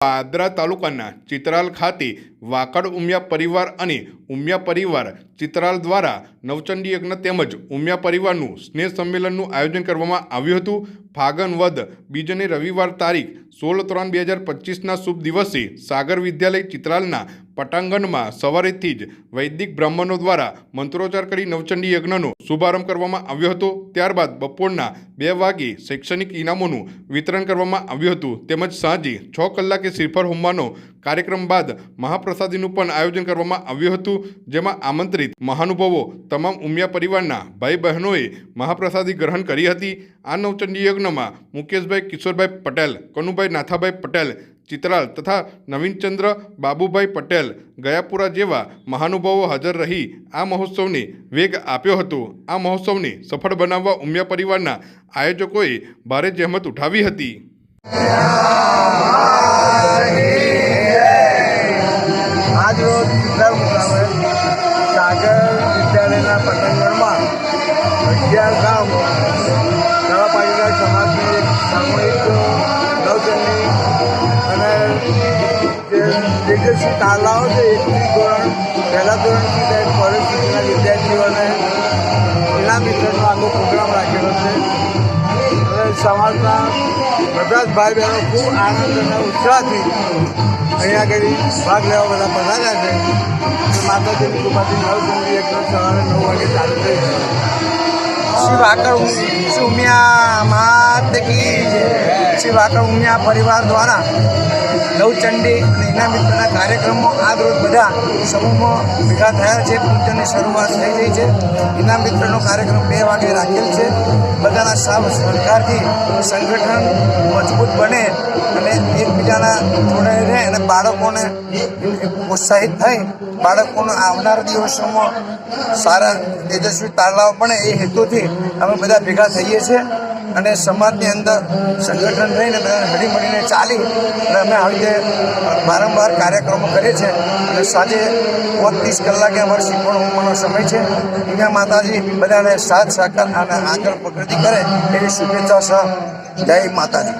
પાદરા તાલુકાના ચિત્રાલ ખાતે વાકડ ઉમિયા પરિવાર અને ઉમિયા પરિવાર ચિત્રાલ દ્વારા નવચંડી યજ્ઞ તેમજ ઉમિયા પરિવારનું સ્નેહ સંમેલનનું આયોજન કરવામાં આવ્યું હતું. ફાગણ વદ બીજને રવિવાર તારીખ સોળ ત્રણ બે હજાર પચીસના શુભ દિવસે સાગર વિદ્યાલય ચિત્રાલના પટાંગણમાં સવારેથી જ વૈદિક બ્રાહ્મણો દ્વારા મંત્રોચ્ચાર કરી નવચંડી યજ્ઞનો શુભારંભ કરવામાં આવ્યો હતો. ત્યારબાદ બપોરના બે વાગે શૈક્ષણિક ઇનામોનું વિતરણ કરવામાં આવ્યું હતું. તેમજ સાંજે છ કલાકે શ્રીફળ હોમવાનો કાર્યક્રમ બાદ મહાપ્રસાદીનું પણ આયોજન કરવામાં આવ્યું હતું, જેમાં આમંત્રિત મહાનુભાવો તમામ ઉમિયા પરિવારના ભાઈ બહેનોએ મહાપ્રસાદી ગ્રહણ કરી હતી. આ નવચંડી યજ્ઞમાં મુકેશભાઈ, કિશોરભાઈ પટેલ, કનુભાઈ નાથાભાઈ પટેલ ચિત્રાલ તથા નવીનચંદ્ર બાબુભાઈ પટેલ ગયાપુરા જેવા મહાનુભાવો હાજર રહી આ મહોત્સવને વેગ આપ્યો હતો. આ મહોત્સવને સફળ બનાવવા ઉમિયા પરિવારના આયોજકોએ ભારે જહેમત ઉઠાવી હતી. તેજસ્વી તાલાઓ છે એકથી ધોરણ પહેલા ધોરણથી લઈને કોલેજ સુધીના વિદ્યાર્થીઓને ઇનામ વિતરણનો આખો પ્રોગ્રામ રાખેલો છે અને સમાજના બધા જ ભાઈ બહેનો ખૂબ આનંદ અને ઉત્સાહથી અહીંયા આગળ ભાગ લેવા બધા પધાર્યા છે માતાજીની કૃપાથી નવચંડી એક સવારે નવ વાગે ચાલુ થઈ છે વાકર શ્રી ઉમિયા માત કી. શ્રી વાકર ઉમિયા પરિવાર દ્વારા નવચંડી અને એના મિત્રના કાર્યક્રમો આજ રોજ બધા સમૂહમાં ભેગા થયા છે. પૂજનની શરૂઆત થઈ ગઈ છે. એના મિત્રનો કાર્યક્રમ બે વાગે રાખેલ છે. બધાના સાવ સરકારથી સંગઠન મજબૂત બને અને એકબીજાના જોડે રહે અને બાળકોને પ્રોત્સાહિત થઈ બાળકોનો આવનાર દિવસોમાં સારા, તેજસ્વી તારલાઓ બને એ હેતુથી અમે બધા ભેગા થઈએ છીએ. અને સમાજની અંદર સંગઠન રહીને બધા હળીમળીને ચાલી અને અમે આવી રીતે વારંવાર કાર્યક્રમો કરીએ છીએ. અને સાંજે ત્રીસ કલાકે અમારે શીખવણ હોમવાનો સમય છે. અહીંયા માતાજી બધાને સાથ, સહકાર અને આગળ પ્રગતિ કરે એવી શુભેચ્છા સહ જય માતાજી.